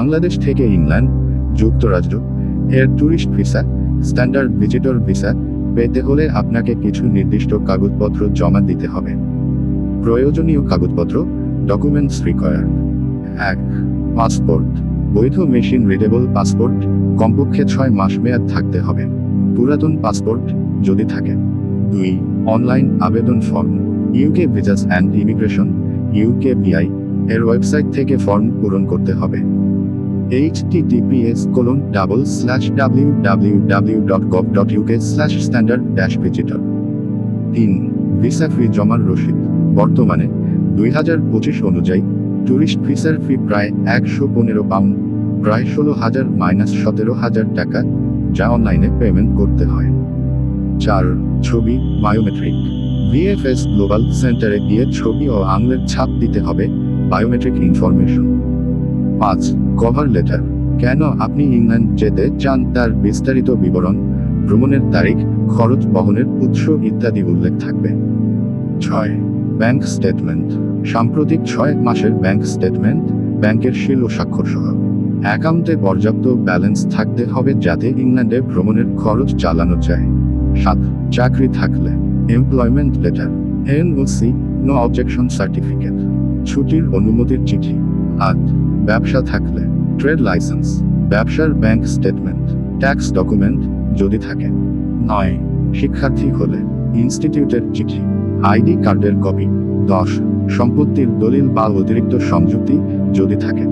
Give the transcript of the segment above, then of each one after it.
বাংলাদেশ থেকে ইংল্যান্ড, যুক্তরাজ্য, এর tourist visa standard visitor visa পেতে হলে আপনাকে কিছু নির্দিষ্ট কাগজপত্র জমা দিতে হবে। প্রয়োজনীয় কাগজপত্র ডকুমেন্টস রিকোয়ার্ড এক পাসপোর্ট বৈধ মেশিন রিডেবল পাসপোর্ট কমপক্ষে ছয় মাস মেয়াদ থাকতে হবে। পুরাতন পাসপোর্ট যদি থাকে। দুই অনলাইন আবেদন form UK visas and immigration UK VI এর ওয়েবসাইট থেকে ফর্ম পূরণ করতে হবে। Https colon double slash www.gov.uk slash standard dash visitor তিন ভিসা ফি জমার রসিদ। বর্তমানে দুই হাজার পঁচিশ অনুযায়ী ট্যুরিস্ট ভিসার ফি প্রায় একশো পনেরো পাউন্ড প্রায় ষোলো হাজার মাইনাস সতেরো হাজার টাকা, যা অনলাইনে পেমেন্ট করতে হয়। চার, ছবি বায়োমেট্রিক ভিএফএস গ্লোবাল সেন্টারে গিয়ে ছবি ও আঙুলের ছাপ দিতে হবে বায়োমেট্রিক ইনফরমেশন পাঁচ কভার লেটার কেন আপনি ইংল্যান্ড যেতে চান তার বিস্তারিত বিবরণ, ভ্রমণের তারিখ, খরচ, বহনের উৎস ইত্যাদি উল্লেখ থাকবে। ছয় ব্যাংক স্টেটমেন্ট সাম্প্রতিক ছয় মাসের ব্যাংক স্টেটমেন্ট ব্যাংকের শিল ও স্বাক্ষর সহ। অ্যাকাউন্টে পর্যাপ্ত ব্যালেন্স থাকতে হবে যাতে ইংল্যান্ডে ভ্রমণের খরচ চালানো যায়। সাত, চাকরি থাকলে। Employment letter NOC no objection certificate ছুটির অনুমতির চিঠি। আট ব্যবসা থাকলে, ট্রেড লাইসেন্স, ব্যবসার ব্যাংক স্টেটমেন্ট, ট্যাক্স ডকুমেন্ট যদি থাকে। নয়, শিক্ষার্থী হলে ইনস্টিটিউটের চিঠি, আইডি কার্ডের কপি। দশ, সম্পত্তির দলিল বা অতিরিক্ত সংযুক্তি যদি থাকে।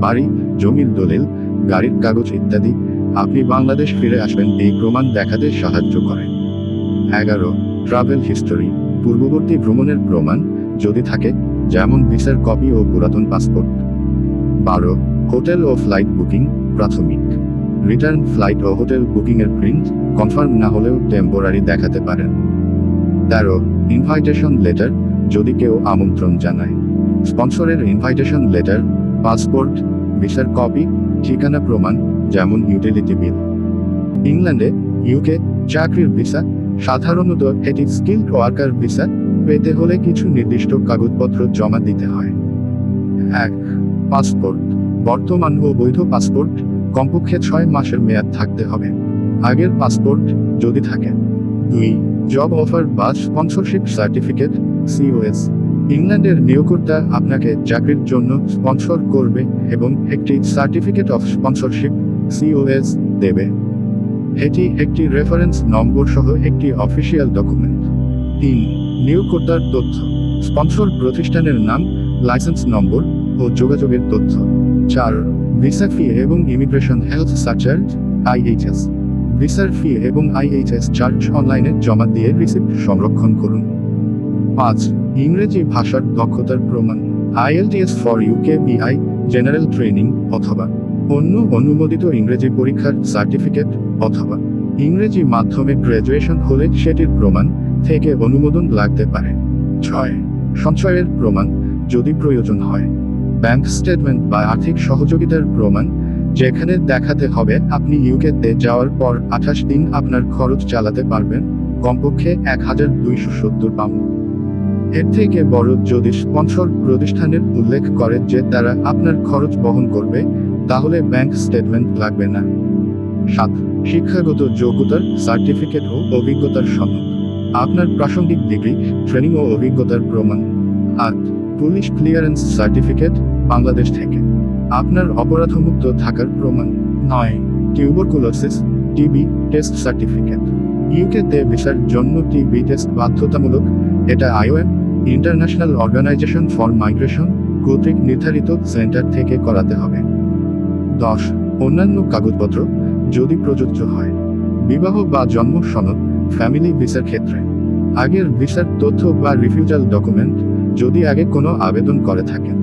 বাড়ি, জমির দলিল, গাড়ির কাগজ ইত্যাদি। আপনি বাংলাদেশ ফিরে আসবেন, এই প্রমাণ দেখাতে সাহায্য করে। এগারো ট্রাভেল হিস্টোরি পূর্ববর্তী ভ্রমণের প্রমাণ যদি থাকে, যেমন ভিসার কপি ও পুরাতন পাসপোর্ট বারো, হোটেল ও ফ্লাইট বুকিং, প্রাথমিক। রিটার্ন ফ্লাইট ও হোটেল বুকিং এর প্রিন্ট, কনফার্ম না হলেও টেম্পোরারি দেখাতে পারেন। তেরো, ইনভাইটেশন লেটার, যদি কেউ আমন্ত্রণ জানায়। স্পন্সরের ইনভাইটেশন লেটার, পাসপোর্ট, ভিসার কপি, ঠিকানা প্রমাণ, যেমন ইউটিলিটি বিল। ইংল্যান্ডে ইউকে চাকরির ভিসা, সাধারণত এটি স্কিল্ড ওয়ার্কার ভিসা, পেতে হলে কিছু নির্দিষ্ট কাগজপত্র জমা দিতে হয়। এক, পাসপোর্ট। বর্তমান ও বৈধ পাসপোর্ট, কমপক্ষে ছয় মাসের মেয়াদ থাকতে হবে। আগের পাসপোর্ট যদি থাকে। দুই, জব অফার বা স্পন্সরশিপ সার্টিফিকেট, সিওএস। ইংল্যান্ডের নিয়োগকর্তা আপনাকে চাকরির জন্য স্পন্সর করবে এবং একটি সার্টিফিকেট অফ স্পন্সরশিপ, সিওএস, দেবে। এটি একটি রেফারেন্স নম্বর সহ একটি অফিসিয়াল ডকুমেন্ট। তিন, নিয়োগকর্তার তথ্য। স্পন্সর প্রতিষ্ঠানের নাম, লাইসেন্স নম্বর ও যোগাযোগের তথ্য। চার, ভিসা ফি এবং ইমিগ্রেশন হেলথ সার্চার্জ আইএইচএস ভিসার ফি এবং আইএইচএস চার্জ অনলাইনে জমা দিয়ে রিসিপ্ট সংরক্ষণ করুন। পাঁচ, ইংরেজি ভাষার দক্ষতার প্রমাণ IELTS for UK VI general training অথবা অন্য অনুমোদিত ইংরেজি পরীক্ষার সার্টিফিকেট অথবা ইংরেজি মাধ্যমে গ্র্যাজুয়েশন হলে সেটির প্রমাণ থেকে অনুমোদন লাগতে পারে। ছয়, সঞ্চয়ের প্রমাণ যদি প্রয়োজন হয়। ব্যাংক স্টেটমেন্ট বা আর্থিক সহযোগিতার প্রমাণ, যেখানে দেখাতে হবে আপনি ইউকেতে যাওয়ার পর আঠাশ দিন আপনার খরচ চালাতে পারবেন, কমপক্ষে এক হাজার দুইশো সত্তর পাউন্ড। এর থেকে বড় যদি স্পন্সর প্রতিষ্ঠানের উল্লেখ করে যে তারা আপনার খরচ বহন করবে, তাহলে ব্যাংক স্টেটমেন্ট লাগবে না। সাত, শিক্ষাগত যোগ্যতার সার্টিফিকেট ও অভিজ্ঞতার সনদ। আপনার প্রাসঙ্গিক ডিগ্রি ট্রেনিং ও অভিজ্ঞতার প্রমাণ। আট পুলিশ ক্লিয়ারেন্স সার্টিফিকেট বাংলাদেশ থেকে। আপনার অপরাধমুক্ত থাকার প্রমাণ। নয়, টিউবারকুলোসিস, টিবি, টেস্ট সার্টিফিকেট। ইউকেতে ভিসার জন্য টিবি টেস্ট বাধ্যতামূলক, এটা IOM, International Organization for Migration, কর্তৃক নির্ধারিত সেন্টার থেকে করাতে হবে। দশ, অন্যান্য কাগজপত্র, যদি প্রযোজ্য হয়। বিবাহ বা জন্ম সনদ, ফ্যামিলি ভিসার ক্ষেত্রে। আগের ভিসার তথ্য বা রিফিউজাল ডকুমেন্ট, যদি আগে কোনো আবেদন করে থাকেন।